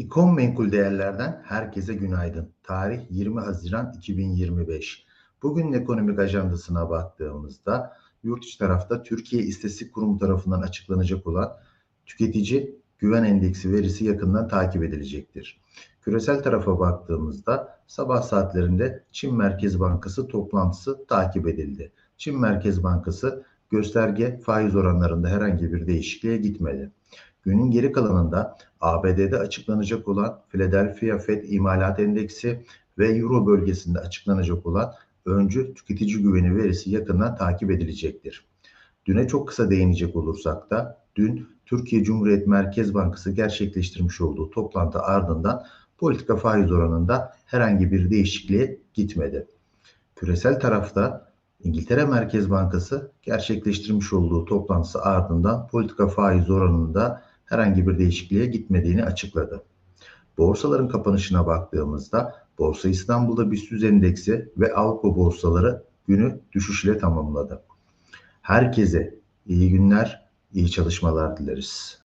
İkon menkul değerlerden herkese günaydın. Tarih 20 Haziran 2025. Bugün ekonomik ajandasına baktığımızda yurt içi tarafta Türkiye İstatistik Kurumu tarafından açıklanacak olan tüketici güven endeksi verisi yakından takip edilecektir. Küresel tarafa baktığımızda sabah saatlerinde Çin Merkez Bankası toplantısı takip edildi. Çin Merkez Bankası gösterge faiz oranlarında herhangi bir değişikliğe gitmedi. Günün geri kalanında ABD'de açıklanacak olan Philadelphia Fed İmalat Endeksi ve Euro bölgesinde açıklanacak olan öncü tüketici güveni verisi yakından takip edilecektir. Düne çok kısa değinecek olursak da dün Türkiye Cumhuriyet Merkez Bankası gerçekleştirmiş olduğu toplantı ardından politika faiz oranında herhangi bir değişikliğe gitmedi. Küresel tarafta İngiltere Merkez Bankası gerçekleştirmiş olduğu toplantısı ardından politika faiz oranında herhangi bir değişikliğe gitmediğini açıkladı. Borsaların kapanışına baktığımızda Borsa İstanbul'da BIST endeksi ve Avrupa borsaları günü düşüş ile tamamladı. Herkese iyi günler, iyi çalışmalar dileriz.